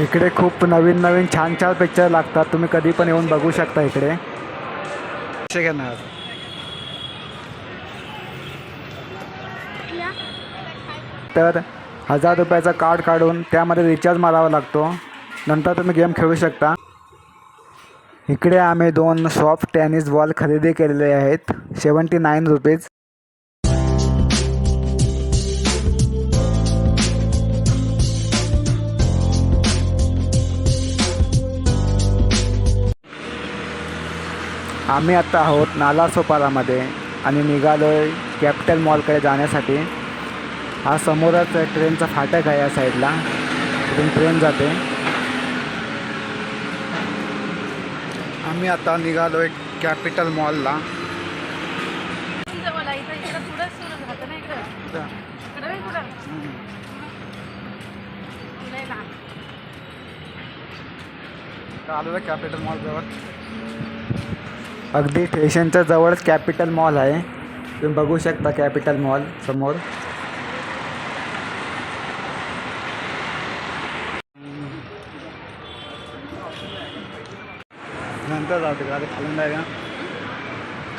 इकडे खूप नवीन नवीन छान छान पिक्चर लागतात. तुम्ही कधी पण येऊन बघू शकता इकडे. कसे घेणार? तर हजार रुपयाचा कार्ड काढून त्यामध्ये रिचार्ज मारावा लागतो. नंतर तुम्ही गेम खेळू शकता. इकडे आम्ही दोन सॉफ्ट टेनिस बॉल खरेदी केलेले आहेत. सेवन्टी नाईन रुपीज आम्ही आत्ता आहोत नालासोपारामध्ये आणि निघालो आहे कॅपिटल मॉलकडे जाण्यासाठी. हा समोरच ट्रेनचा फाटक आहे या साईडला. तिथून ट्रेन जाते. आम्ही आता निघालो आहे कॅपिटल मॉलला. जवळ आहे कॅपिटल मॉल जवळ. अगदी स्टेशनच्या जवळच कॅपिटल मॉल आहे. तुम्ही बघू शकता कॅपिटल मॉल समोर. नंतर तिकडे आधी खालून जाय का?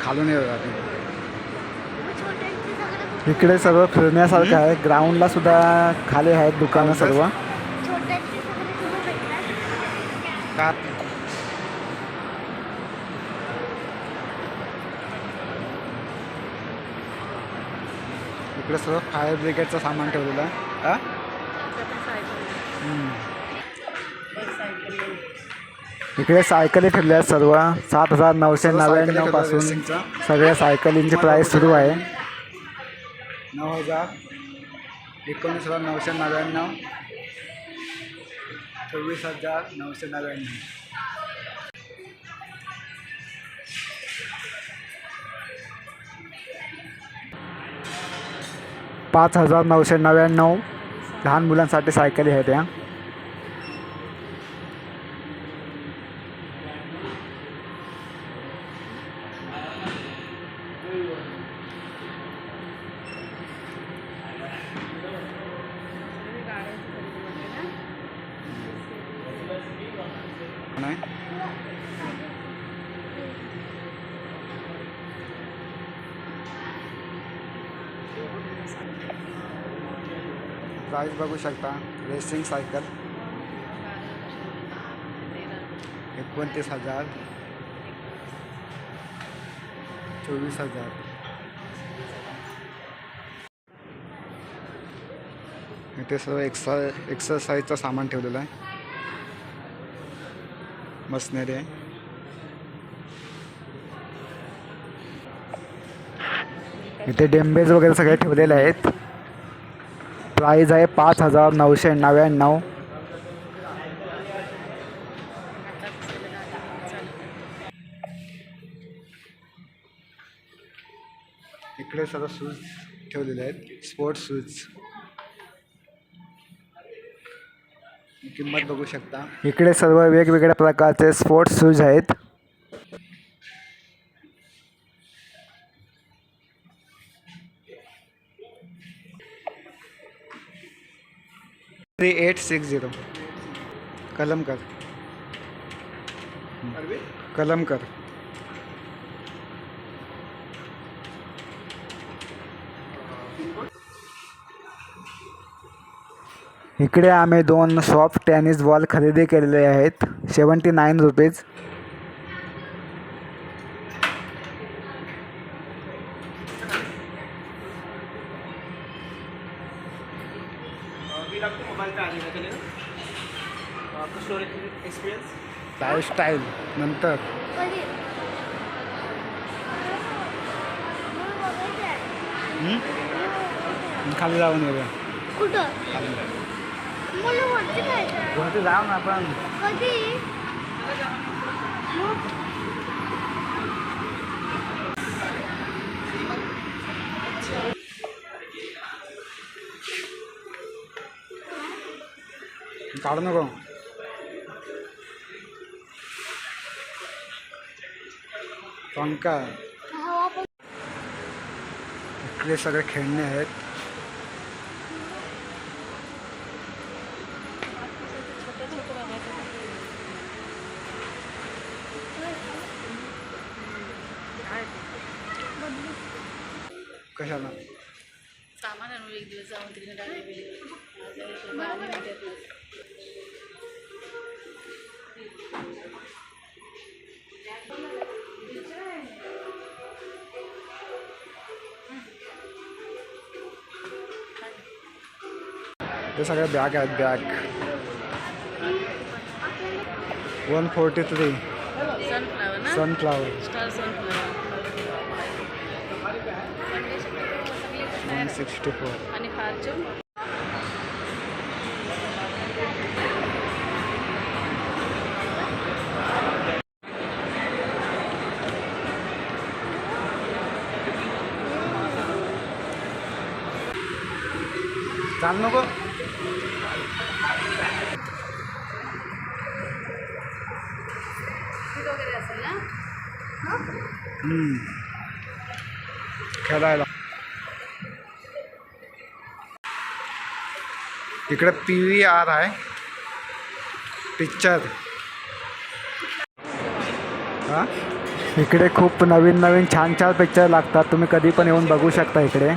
खालून येऊ आधी इकडे सर्व फिरण्यासारखं आहे. ग्राउंडला सुद्धा खाली आहेत दुकानं सर्व. का? इकडे सर्व फायर ब्रिगेडचं सामान ठेवलेलं आहे. इकडे सायकली ठेवल्या आहेत सर्व. सात हजार नऊशे नव्याण्णवपासून सगळ्या सायकलींची प्राईस सुरू आहे. नऊ हजार. एकोणीस हजार नऊशे नव्याण्णव. चोवीस हजार नऊशे नव्याण्णव. पाच हजार नऊशे नव्याण्णव लहान मुलांसाठी सायकली आहेत या. प्राईज बघू शकता. रेसिंग सायकल एकोणतीस हजार. चोवीस हजार. इथे सर्व एक्सा एक्सरसाइजचं सामान ठेवलेलं आहे. मशनरी आहे. इथे डेंबेज वगैरे सगळे ठेवलेले आहेत. प्राईज आहे पाच हजार नऊशे नव्याण्णव. इकडे सर्व शूज ठेवलेले आहेत. स्पोर्ट्स शूज किंमत बघू शकता. इकडे सर्व वेगवेगळ्या प्रकारचे स्पोर्ट्स शूज आहेत. Three eight six zero. Kalamkar Kalamkar इकडे आम्ही दोन सॉफ्ट टेनिस बॉल खरेदी केलेले आहेत. सेवन्टी नाईन रुपीज बिल आपको मोबाइल पे आ जाएगा चलेगा आपका स्टोरेज एक्सपीरियंस लाईफस्टाईल नंतर हं? खाली जाऊन येऊया कुठं? जाऊ ना आपण. काढू नको पंका इकडे सगळे खेळणे आहेत. कशाला? सामान आणून एक दिवस जाऊन तिकडे ते सगळे बॅग आहेत bag one forty three sunflower ना सनफ्लावर स्टार सनफ्लावर सगळे शक्यतो सगळे वन तयार सिक्स्टी फोर आणि फारचून चाल नको खेळायला इकडे पी व्ही आर आहे. पिक्चर. हां? इकडे खूप नवीन नवीन छान छान पिक्चर लागतात. तुम्ही कधी पण येऊन बघू शकता इकडे.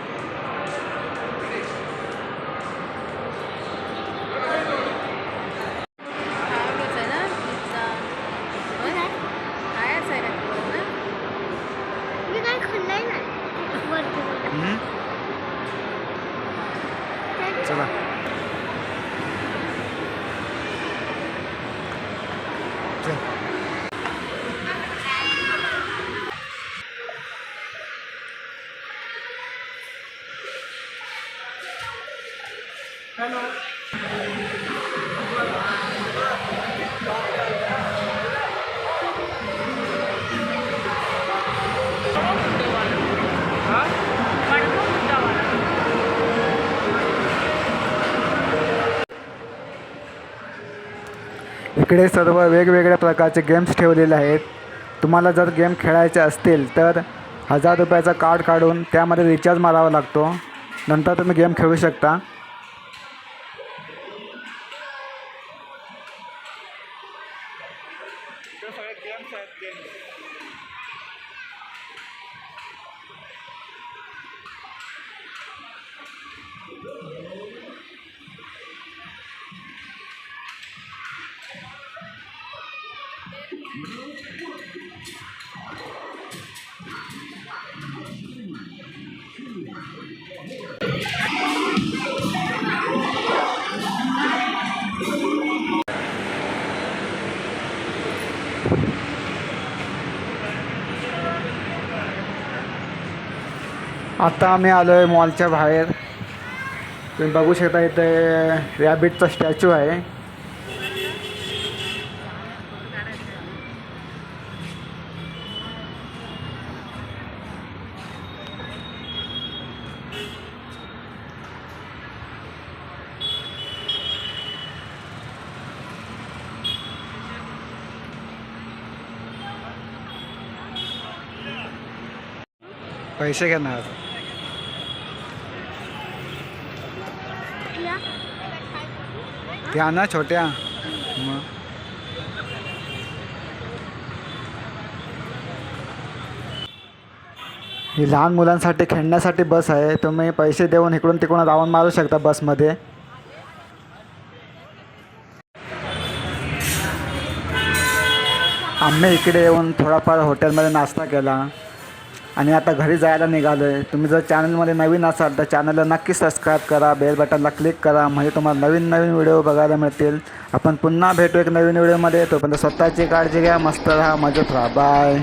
इकडे सर्व वेगवेगळ्या प्रकारचे गेम्स ठेवलेले आहेत. तुम्हाला जर गेम खेळायचे असतील तर हजार रुपयाचा कार्ड काढून त्यामध्ये रिचार्ज मारावा लागतो. नंतर तुम्ही गेम खेळू शकता. आता आम्ही आलो आहे मॉलच्या बाहेर. तुम्ही बघू शकता इथे रॅबिटचा स्टॅच्यू आहे. पैसे घेणार. त्या ना छोट्या. मग. ही लहान मुलांसाठी खेळण्यासाठी बस आहे. तुम्ही पैसे देऊन इकडून तिकडून रावण मारू शकता बसमध्ये. आम्ही इकडे येऊन थोडाफार हॉटेलमध्ये नाश्ता केला. आणि आता घरी जायला निघालो आहे तुम्ही जर चॅनलमध्ये नवीन असाल तर चॅनलला नक्की सबस्क्राईब करा बेल बटनला क्लिक करा. म्हणजे तुम्हाला नवीन नवीन व्हिडिओ बघायला मिळतील. आपण पुन्हा भेटू एक नवीन व्हिडिओमध्ये तोपर्यंत स्वतःची काळजी घ्या मस्त राहा मजेत राहा. बाय